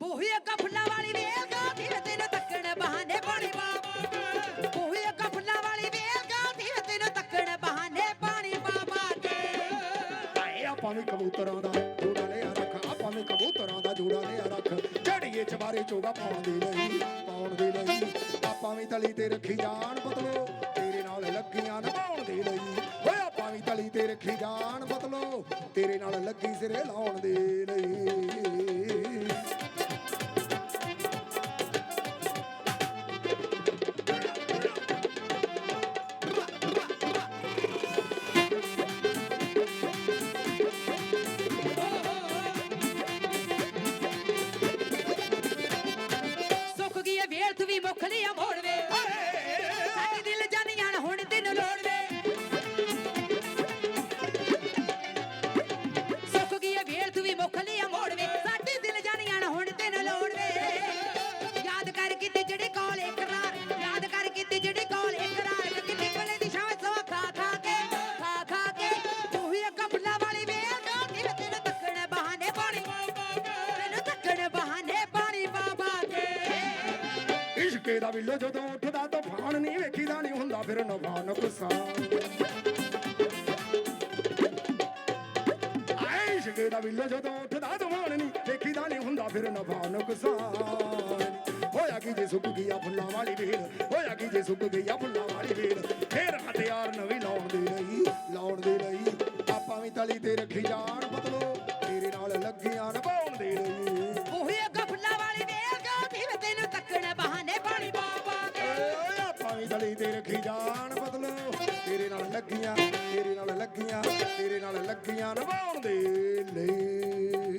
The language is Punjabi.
ਫੁੱਲਾਂ ਵਾਲੀ ਵੇਲ ਗਾਉਂਦੀ ਵੇ ਤੈਨੂੰ ਤੱਕਣ ਬਹਾਨੇ ਪਾਣੀ ਬਾਬਾ ਕੋਈ ਅੱਗਾ ਫੁੱਲਾਂ ਵਾਲੀ ਵੇਲ ਗਾਉਂਦੀ ਵੇ ਤੈਨੂੰ ਤੱਕਣ ਬਹਾਨੇ ਪਾਣੀ ਬਾਬਾ ਕੇ ਆਏ ਆਪਾਂ ਵੀ ਕਬੂਤਰਾਂ ਦਾ ਜੋੜਾ ਲਿਆ ਰੱਖ, ਆਪਾਂ ਵੀ ਕਬੂਤਰਾਂ ਦਾ ਜੋੜਾ ਲਿਆ ਰੱਖ। ਝੜੀਏ ਚਵਾਰੇ ਚੋਗਾ ਪਾਉਣ ਦੇ ਲਈ, ਪਾਉਣ ਦੇ ਲਈ। ਆਪਾਂ ਵੀ ਤਲੀ ਤੇ ਰੱਖੀ ਜਾਣ ਬਦਲੋ, ਤੇਰੇ ਨਾਲ ਲੱਗੀਆਂ ਨਭਾਉਣ ਦੇ ਲਈ। ਓਏ ਆਪਾਂ ਵੀ ਤਲੀ ਤੇ ਰੱਖੀ ਜਾਣ ਬਦਲੋ, ਤੇਰੇ ਨਾਲ ਲੱਗੀ ਸਿਰੇ ਲਾਉਣ ਦੇ ਲਈ। ਗਈ ਏ ਵੇਲ ਤੂੰ ਵੀ ਮੁੱਖ ਇਸ਼ਕੇ ਦਾ ਵਿਲੋ ਜਦੋਂ ਉੱਠਦਾ ਤੂਫਾਨ ਨਹੀਂ ਵੇਖੀਦਾ ਨਹੀਂ ਹੁੰਦਾ ਫਿਰ ਨਫਾ ਨੁਕਸਾਨ ਆਏ ਇਸ਼ਕੇ ਦਾ ਵਿਲੋ ਜਦੋਂ ਉੱਠਦਾ ਤੂਫਾਨ ਨਹੀਂ ਵੇਖੀਦਾ ਨਹੀਂ ਹੁੰਦਾ ਫਿਰ ਨਫਾ ਨੁਕਸਾਨ ਹੋਇਆ ਕੀ ਜੇ ਸੁੱਕ ਗਈ ਫੁੱਲਾਂ ਵਾਲੀ ਵੇਲ, ਹੋਇਆ ਕੀ ਜੇ ਸੁੱਕ ਗਈ ਆ ਫੁੱਲਾਂ ਵਾਲੀ ਵੇਲ। ਫੇਰ ਹਥਿਆਰ ਨਵੀਂ ਲਾਉਣ ਦੇ ਲਈ, ਲਾਉਣ ਦੇ ਲਈ। ਆਪਾਂ ਵੀ ਤਲੀ ਤੇ ਰੱਖੀ ਜਾਣ ਬਦਲੋ, ਤੇਰੇ ਨਾਲ ਲੱਗੀਆਂ ਨਭਾਉਣ ਦੇ ਰਹੀ ਤੇ ਰੱਖੀ ਜਾਣ ਬਦਲੋ। ਤੇਰੇ ਨਾਲ ਲੱਗੀਆਂ, ਤੇਰੇ ਨਾਲ ਲੱਗੀਆਂ, ਤੇਰੇ ਨਾਲ ਲੱਗੀਆਂ ਨਿਭਾਉਣ ਦੇ ਲਈ।